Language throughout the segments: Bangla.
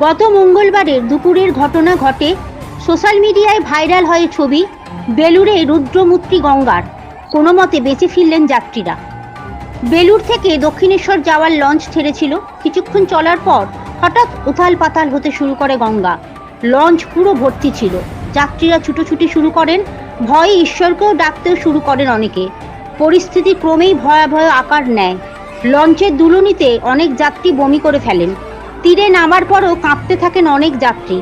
গত মঙ্গলবারের দুপুরের ঘটনা ঘটে সোশ্যাল মিডিয়ায় ভাইরাল হয় ছবি, বেলুড়ে রুদ্রমূর্তি গঙ্গার। কোনো মতে বেঁচে ফিরলেন যাত্রীরা। বেলুর থেকে দক্ষিণেশ্বর যাওয়ার লঞ্চ ছেড়েছিল। কিছুক্ষণ চলার পর হঠাৎ উথাল পাতাল হতে শুরু করে গঙ্গা। লঞ্চ পুরো ভর্তি ছিল। যাত্রীরা ছুটোছুটি শুরু করেন। ভয়ে ঈশ্বরকেও ডাকতেও শুরু করেন অনেকে। পরিস্থিতি ক্রমেই ভয়াবহ আকার নেয়। লঞ্চের দুলুনিতে অনেক যাত্রী বমি করে ফেলেন। তীরে নামার পরও কাঁপতে থাকেন অনেক যাত্রী।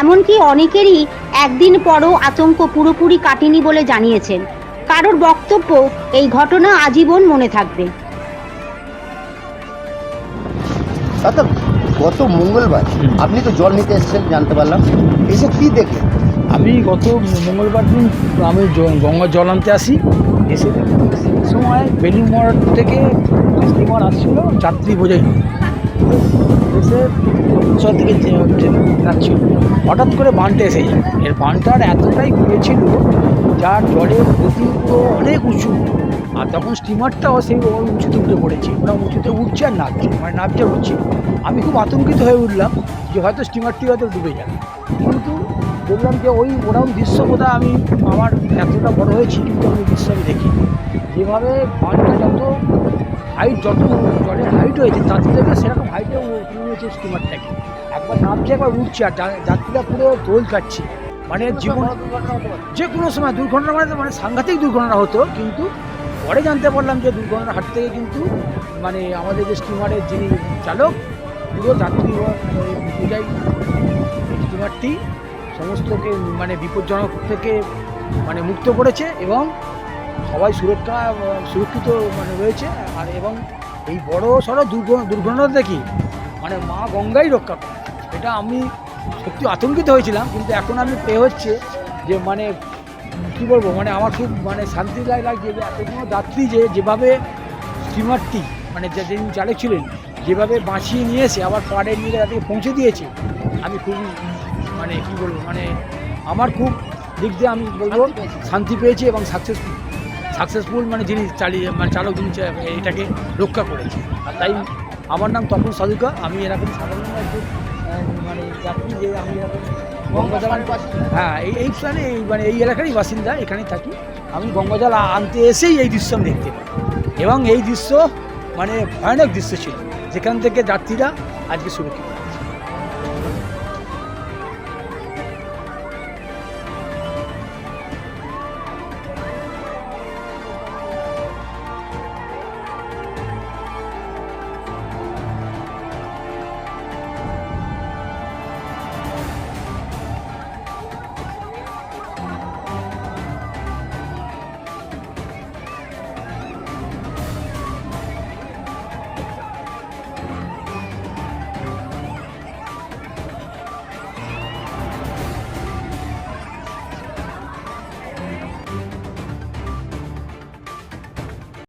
এমনকি অনেকেরই একদিন পরও আতঙ্ক পুরোপুরি কাটেনি বলে জানিয়েছেন। কারোর বক্তব্য এই ঘটনা আজীবন মনে থাকবে। দাদা গত মঙ্গলবার আপনি তো জল নিতে এসেছেন জানতে পারলাম। এসে কি দেখলেন? আমি গত মঙ্গলবার দিন আমি গঙ্গা জল আনতে আসি। এসে দেখি সময় বেলুমর থেকে স্টিমার আসছিল যাত্রী বোঝাই এসে যাচ্ছিল। হঠাৎ করে বানটা এসে যায়। এর বানটার এতটাই ঘুরেছিল যার গতি পুরো অনেক উঁচু। আর তখন স্টিমারটাও সেই উঁচুতে উঠে পড়েছে। ওরা উঁচুতে উঠছে আর নামছে মানে নামছে উঠছে আমি খুব আতঙ্কিত হয়ে উঠলাম যে হয়তো স্টিমারটি হয়তো ডুবে যাবে। কিন্তু দেখলাম যে ওই ওরকম দৃশ্য বোধহয় আমি আমার এতটা বড় হয়েছি, কিন্তু আমি দৃশ্য আমি দেখি যেভাবে বানটা যত হাইট যত জলের হাইট হয়েছে, তার থেকে সেরকম হাইটে উঠেছে স্টিমারটাকে একবার নামছে, একবার উঠছে, আর যাত্রীরা পুরো দোল কাটছে। মানে জীবন যে কোনো সময় দুর্ঘটনা মানে মানে সাংঘাতিক দুর্ঘটনা হতো, কিন্তু পরে জানতে পারলাম যে দুর্ঘটনার হাট থেকে কিন্তু মানে আমাদের যে স্টিমারের যিনি চালক, পুরো যাত্রী অনুযায়ী স্টিমারটি সমস্তকে মানে বিপজ্জনক থেকে মানে মুক্ত করেছে এবং সবাই সুরক্ষা, সুরক্ষিত মানে রয়েছে। আর এবং এই বড় সড়ো দুর্ঘটনা দেখি মানে মা গঙ্গাই রক্ষা করে। এটা আমি সত্যি আতঙ্কিত হয়েছিলাম, কিন্তু এখন আমি পেয়ে হচ্ছে যে মানে কী বলব মানে আমার খুব মানে শান্তি লাগ- লাগছে যে এতগুলো যাত্রী যে যেভাবে স্টিমারটি মানে যে যিনি চালক ছিলেন, যেভাবে বাঁচিয়ে নিয়ে এসে আবার পাড়ে নিয়ে তাদেরকে পৌঁছে দিয়েছে আমি খুব মানে কী বলব মানে আমার খুব দিক দিয়ে আমি বলব শান্তি পেয়েছি। এবং সাকসেসফুল সাকসেসফুল মানে যিনি চালিয়ে মানে চালক যিনি এটাকে রক্ষা করেছে। আর তাই আমার নাম তপন সাধুকা আমি এরকম সাধারণ মানে যাত্রী যে আমি এরকম হ্যাঁ এই এই স্থানে এই মানে এই এলাকারই বাসিন্দা এখানেই থাকি। আমি গঙ্গাজল আনতে এসেই এই দৃশ্য আমি দেখতে পাই। এবং এই দৃশ্য মানে ভয়ানক দৃশ্য ছিল যেখান থেকে যাত্রীরা আজকে সুরক্ষিত।